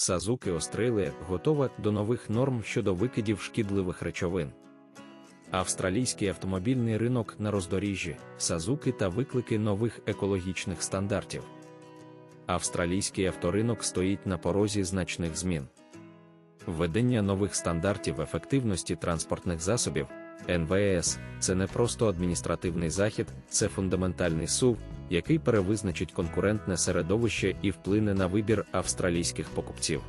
Сазуки Australia готова до нових норм щодо викидів шкідливих речовин. Австралійський автомобільний ринок на роздоріжжі, Сазуки та виклики нових екологічних стандартів. Австралійський авторинок стоїть на порозі значних змін. Введення нових стандартів ефективності транспортних засобів НВС це не просто адміністративний захід, це фундаментальний сув, який перевизначить конкурентне середовище і вплине на вибір австралійських покупців.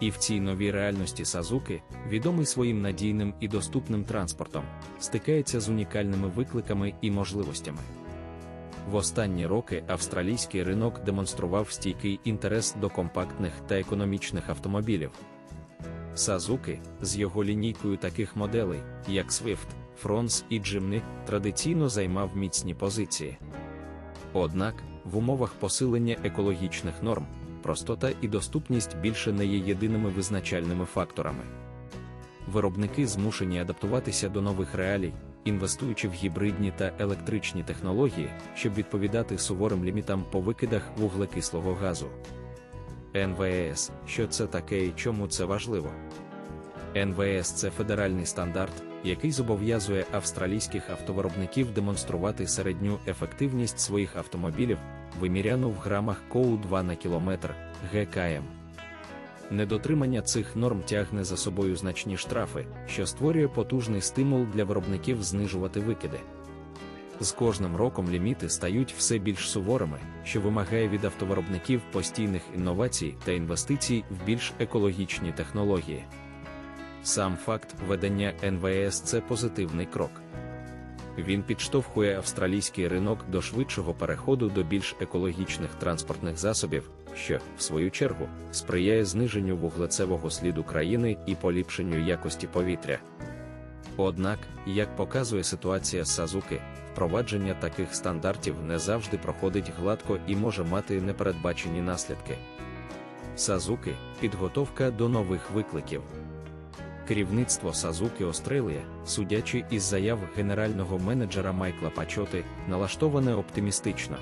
І в цій новій реальності Сазуки, відомий своїм надійним і доступним транспортом, стикається з унікальними викликами і можливостями. В останні роки австралійський ринок демонстрував стійкий інтерес до компактних та економічних автомобілів. Сазуки з його лінійкою таких моделей, як Swift, Fronts і Jimny, традиційно займав міцні позиції. Однак, в умовах посилення екологічних норм, простота і доступність більше не є єдиними визначальними факторами. Виробники змушені адаптуватися до нових реалій, інвестуючи в гібридні та електричні технології, щоб відповідати суворим лімітам по викидах вуглекислого газу. НВС, що це таке і чому це важливо? НВС це федеральний стандарт, який зобов'язує австралійських автовиробників демонструвати середню ефективність своїх автомобілів, виміряну в грамах КОУ 2 на кілометр ГКМ. Недотримання цих норм тягне за собою значні штрафи, що створює потужний стимул для виробників знижувати викиди. З кожним роком ліміти стають все більш суворими, що вимагає від автовиробників постійних інновацій та інвестицій в більш екологічні технології. Сам факт введення НВС це позитивний крок. Він підштовхує австралійський ринок до швидшого переходу до більш екологічних транспортних засобів, що, в свою чергу, сприяє зниженню вуглецевого сліду країни і поліпшенню якості повітря. Однак, як показує ситуація Сазуки, впровадження таких стандартів не завжди проходить гладко і може мати непередбачені наслідки. Сазуки підготовка до нових викликів. Керівництво Сазуки Australia, судячи із заяв генерального менеджера Майкла Пачоти, налаштоване оптимістично.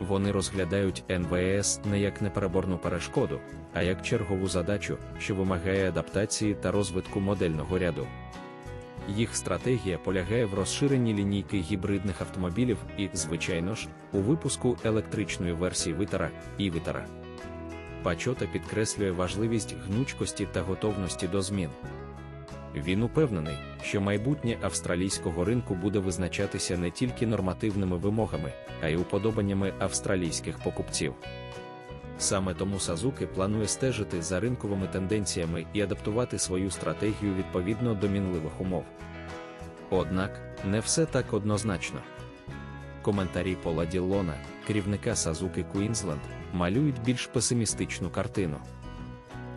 Вони розглядають НВС не як непереборну перешкоду, а як чергову задачу, що вимагає адаптації та розвитку модельного ряду. Їх стратегія полягає в розширенні лінійки гібридних автомобілів і, звичайно ж, у випуску електричної версії Витара і Витара. Пачота підкреслює важливість гнучкості та готовності до змін. Він упевнений, що майбутнє австралійського ринку буде визначатися не тільки нормативними вимогами, а й уподобаннями австралійських покупців. Саме тому Сазуки планує стежити за ринковими тенденціями і адаптувати свою стратегію відповідно до мінливих умов. Однак, не все так однозначно. Коментарі Пола Діллона, керівника Сазуки Куінсленд, малюють більш песимістичну картину.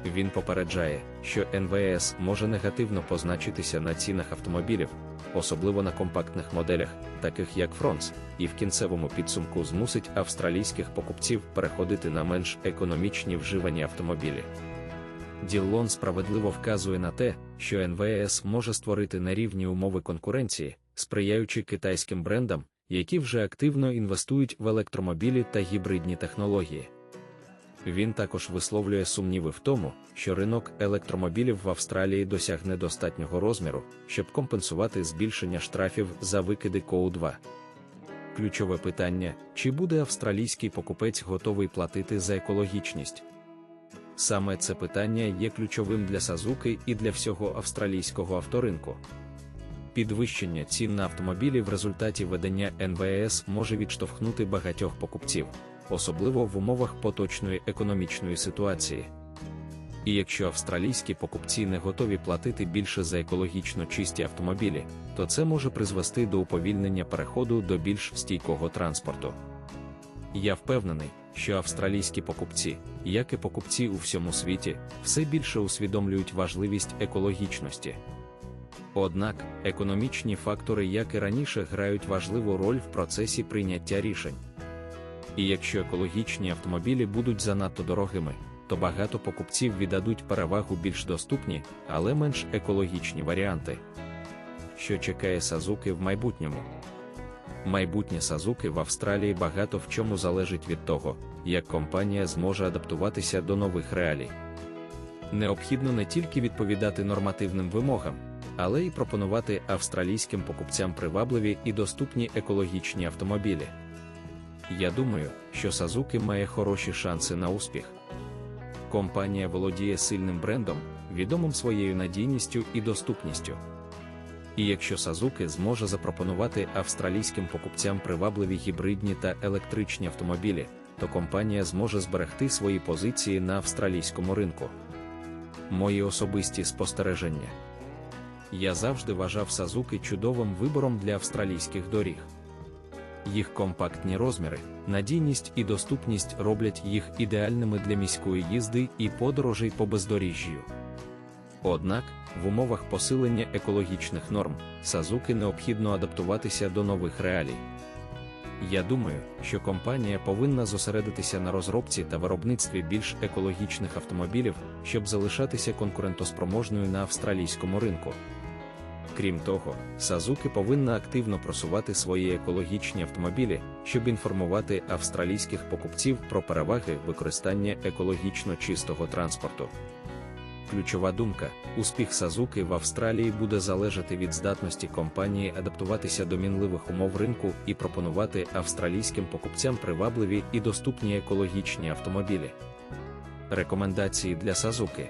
Він попереджає, що НВС може негативно позначитися на цінах автомобілів, особливо на компактних моделях, таких як Фронс, і в кінцевому підсумку змусить австралійських покупців переходити на менш економічні вживані автомобілі. Діллон справедливо вказує на те, що НВС може створити нерівні умови конкуренції, сприяючи китайським брендам, які вже активно інвестують в електромобілі та гібридні технології. Він також висловлює сумніви в тому, що ринок електромобілів в Австралії досягне достатнього розміру, щоб компенсувати збільшення штрафів за викиди КОУ-2. Ключове питання: чи буде австралійський покупець готовий платити за екологічність? Саме це питання є ключовим для Сазуки і для всього австралійського авторинку. Підвищення цін на автомобілі в результаті ведення НВС може відштовхнути багатьох покупців, особливо в умовах поточної економічної ситуації. І якщо австралійські покупці не готові платити більше за екологічно чисті автомобілі, то це може призвести до уповільнення переходу до більш стійкого транспорту. Я впевнений, що австралійські покупці, як і покупці у всьому світі, все більше усвідомлюють важливість екологічності. Однак, економічні фактори, як і раніше, грають важливу роль в процесі прийняття рішень. І якщо екологічні автомобілі будуть занадто дорогими, то багато покупців віддадуть перевагу більш доступні, але менш екологічні варіанти. Що чекає Сазуки в майбутньому? Майбутнє Сазуки в Австралії багато в чому залежить від того, як компанія зможе адаптуватися до нових реалій. Необхідно не тільки відповідати нормативним вимогам, але й пропонувати австралійським покупцям привабливі і доступні екологічні автомобілі. Я думаю, що Сазуки має хороші шанси на успіх. Компанія володіє сильним брендом, відомим своєю надійністю і доступністю. І якщо Сазуки зможе запропонувати австралійським покупцям привабливі гібридні та електричні автомобілі, то компанія зможе зберегти свої позиції на австралійському ринку. Мої особисті спостереження. Я завжди вважав Сазуки чудовим вибором для австралійських доріг. Їх компактні розміри, надійність і доступність роблять їх ідеальними для міської їзди і подорожей по бездоріжжю. Однак, в умовах посилення екологічних норм, Сазуки необхідно адаптуватися до нових реалій. Я думаю, що компанія повинна зосередитися на розробці та виробництві більш екологічних автомобілів, щоб залишатися конкурентоспроможною на австралійському ринку. Крім того, Сазуки повинна активно просувати свої екологічні автомобілі, щоб інформувати австралійських покупців про переваги використання екологічно чистого транспорту. Ключова думка: успіх Сазуки в Австралії буде залежати від здатності компанії адаптуватися до мінливих умов ринку і пропонувати австралійським покупцям привабливі і доступні екологічні автомобілі. Рекомендації для Сазуки.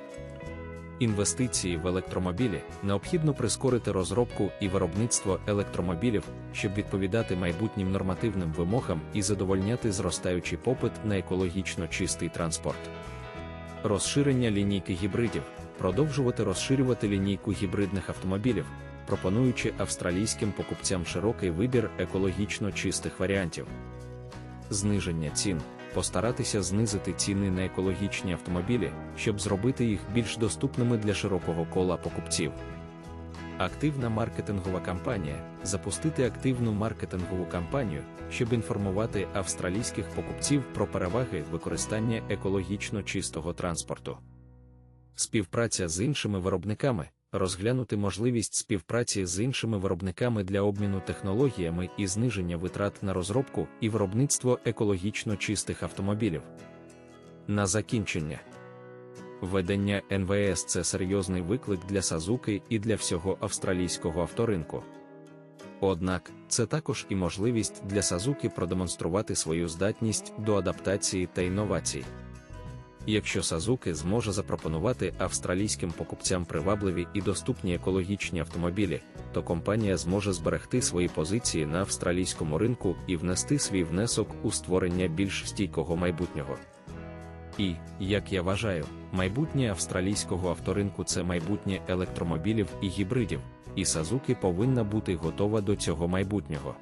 Інвестиції в електромобілі необхідно прискорити розробку і виробництво електромобілів, щоб відповідати майбутнім нормативним вимогам і задовольняти зростаючий попит на екологічно чистий транспорт. Розширення лінійки гібридів, продовжувати розширювати лінійку гібридних автомобілів, пропонуючи австралійським покупцям широкий вибір екологічно чистих варіантів. Зниження цін постаратися знизити ціни на екологічні автомобілі, щоб зробити їх більш доступними для широкого кола покупців. Активна маркетингова кампанія запустити активну маркетингову кампанію, щоб інформувати австралійських покупців про переваги використання екологічно чистого транспорту. Співпраця з іншими виробниками розглянути можливість співпраці з іншими виробниками для обміну технологіями і зниження витрат на розробку і виробництво екологічно чистих автомобілів. На закінчення. Ведення НВС це серйозний виклик для Сазуки і для всього австралійського авторинку. Однак, це також і можливість для Сазуки продемонструвати свою здатність до адаптації та інновацій. Якщо Сазуки зможе запропонувати австралійським покупцям привабливі і доступні екологічні автомобілі, то компанія зможе зберегти свої позиції на австралійському ринку і внести свій внесок у створення більш стійкого майбутнього. І, як я вважаю, майбутнє австралійського авторинку це майбутнє електромобілів і гібридів, і Сазуки повинна бути готова до цього майбутнього.